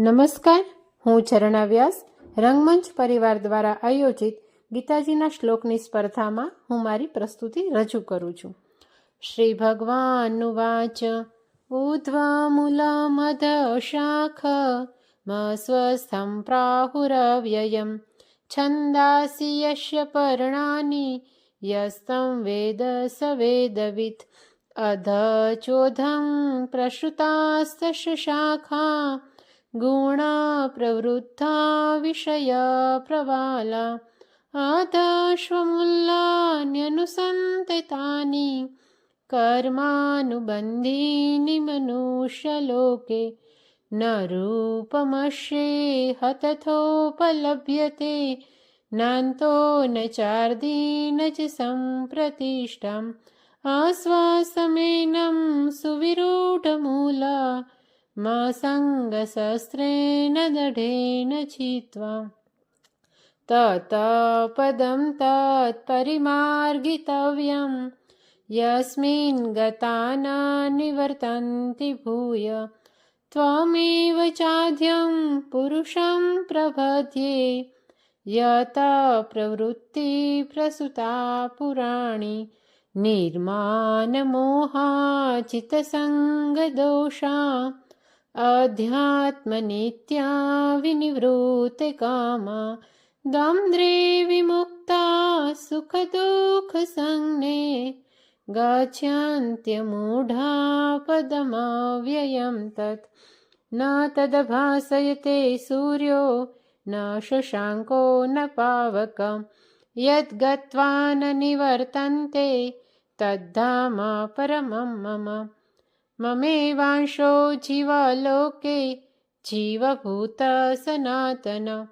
નમસ્કાર, હું ચરણા વ્યાસ રંગમંચ પરિવાર દ્વારા આયોજિત ગીતાજીના શ્લોકની સ્પર્ધામાં હું મારી પ્રસ્તુતિ રજૂ કરું છું. શ્રી ભગવાનનું વાચ ઉધ્વમૂલમધ શાખ સ્વસ્થમ પ્રાહુરવ્યયમ, છંદાસી યશ્ય પર્ણાની, યસ્તમ વેદ સવેદવિત અધ ચોધમ પ્રસૃતાસ્તશ શાખા गुणाप्रवृद्धा विषयप्रवाला अधश्वमुल्लान्यनुसन्ते तानि। कर्मानुबन्धीनि मनुष्यलोके। न रूपमश्येह तथोपलभ्यते नान्तो न चार्दीन च सम्प्रतिष्ठाम्। आश्वासमेनं सुविरूढमूला मा सङ्गशस्त्रेण दढेन छित्त्वा ततपदं तत्परिमार्गितव्यं यस्मिन् गता न निवर्तन्ति भूय। त्वमेव चाद्यं पुरुषं प्रबध्ये यत प्रवृत्तिप्रसुता पुराणि। निर्मानमोहाचितसङ्गदोषा अध्यात्मनित्या विनिवृत्तिकामा द्वन्द्रे विमुक्ता सुखदुःखसंज्ञे गच्छन्त्यमूढा पदमव्ययं तत्। न तदभासयते सूर्यो न शशाङ्को न पावकं यद्गत्वा न निवर्तन्ते तद्धाम परमं मम ममेवांशो जीवलोके जीवभूतसनातन।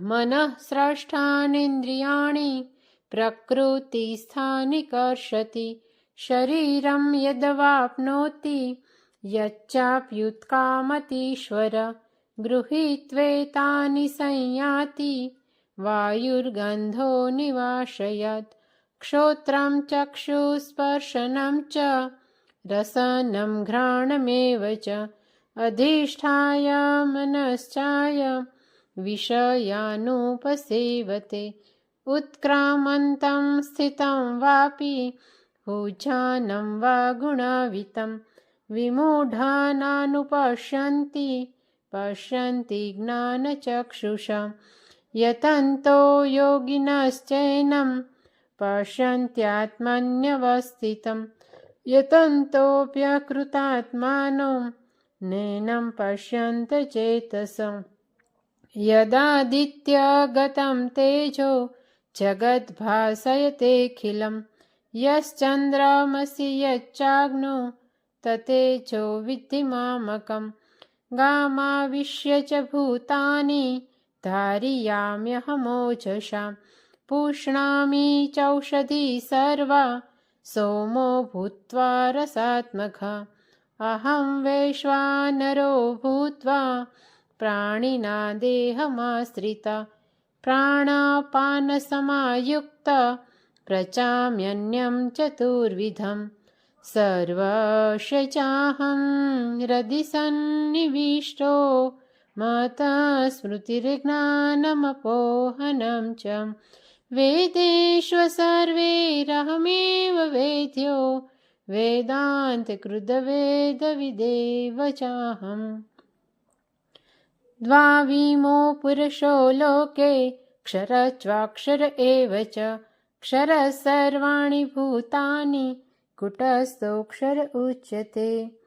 मनः स्रष्टानीन्द्रियाणि प्रकृतिस्थानि कर्षति। शरीरं यदवाप्नोति यच्चाप्युत्कामतीश्वर। गृहीत्वेतानि संयाति वायुर्गन्धो निवाशयत्। क्षोत्रं चक्षुस्पर्शनं च रसनं घ्राणमेव च अधिष्ठाय मनश्चाय विषयानुपसेवते। उत्क्रामन्तं स्थितं वापि भुजानं वा गुणावितं। विमूढानानुपश्यन्ति पश्यन्ति ज्ञानचक्षुषा। यतन्तो योगिनश्चैनं पश्यन्त्यात्मन्यवस्थितं यतन्तोऽप्यकृतात्मानो नैनं पश्यन्त चेतसम् यदादित्यगतं तेजो जगद्भासयतेऽखिलं। यश्चन्द्रमसि यच्चाग्नो ततेजो विद्धि मामकं गामाविश्य च भूतानि धारयाम्यहमोजसा। पुष्णामि चौषधी सर्वा सोमो भूत्वा रसात्मखा अहं वैश्वानरो भूत्वा प्राणिना देहमाश्रिता। प्राणापानसमायुक्त प्रचाम्यन्यं चतुर्विधं सर्वशचाहं हृदि सन्निविष्टो माता स्मृतिर्ज्ञानमपोहनं च। वेदेष्व सर्वैरहमेव वेद्यो वेदान्तकृतवेदविदेव चाहम् द्वाविमो पुरुषो लोके क्षरच्वाक्षर एव च। क्षरः सर्वाणि भूतानि कुटस्थोऽक्षर उच्यते